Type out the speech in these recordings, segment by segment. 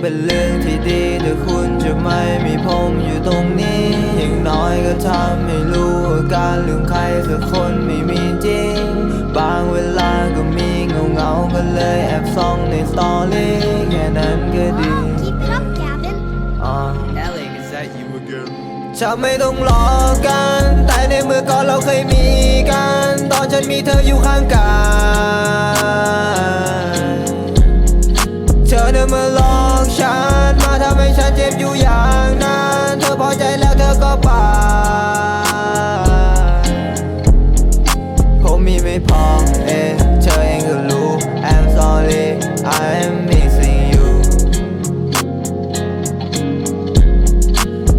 เป็นเรื่องที่ดีแต่คุณจะไม่มีผมอยู่ตรงนี้ อย่างน้อยก็ทำให้รู้ว่าการลืมใครสักคนไม่มีจริง บางเวลาก็มีเงาเงาๆก็เลยแอบส่องในสตอรี่แค่นั้นก็ดี Keep it up, Gavin. อ่า Alec, is that you again? จะไม่ต้องรอกัน แต่ในเมื่อก่อนเราเคยมีกัน ตอนฉันมีเธออยู่ข้างกา เธอเดินมาลอกฉัน มาทำให้ฉันเจ็บอยู่อย่างนั้น เธอพอใจแล้วเธอก็ไปผมมีไม่พอเอ๊ะเธอเองก็รู้ I'm sorry I'm missing you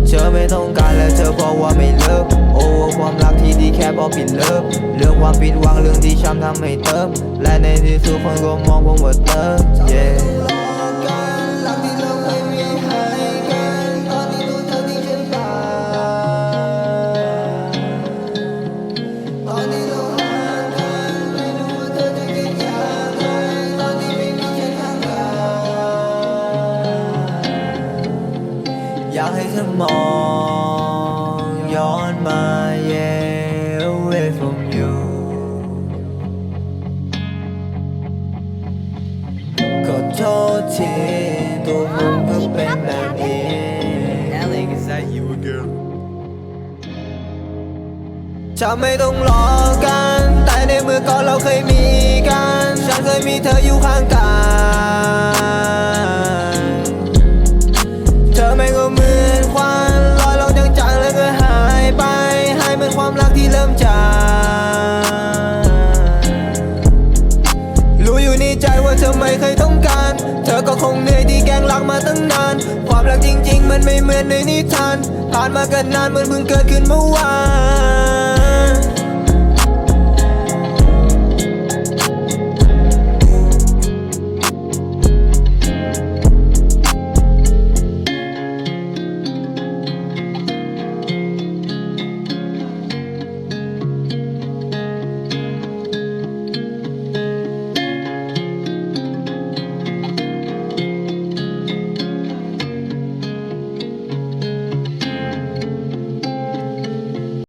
เธอไม่ต้องการและเธอบอกว่าไม่เลิกโอ้ความรักที่ดีแค่พอผิดเลิกเรื่องความผิดหวังเรื่องที่ช้ำทำให้เติมและในที่สุดคนก็มองผมว่าเติม yeah ากให้เธอมองย้อนมา yeah away from you ขอโทษทีตัวผมก็เป็นแบบนี้ Alec, is that you again? จะไม่ต้องรอกัน แต่ในเมื่อก่อนเราเคยมีกัน ฉันเคยมีเธออยู่ข้างกา อไม่ก็เหมือนควันลอยลงจางๆแล้วก็หายไป หายเหมือนความรักที่เริ่มจางรู้อยู่ในใจว่าเธอไม่เคยต้องการ เธอก็คงเหนื่อยที่แกล้งรักมาตั้งนาน ความรักจริง ๆ มันไม่เหมือนในนิทาน ผ่านมากันนานเหมือนเพิ่งเกิดขึ้นเมื่อวาน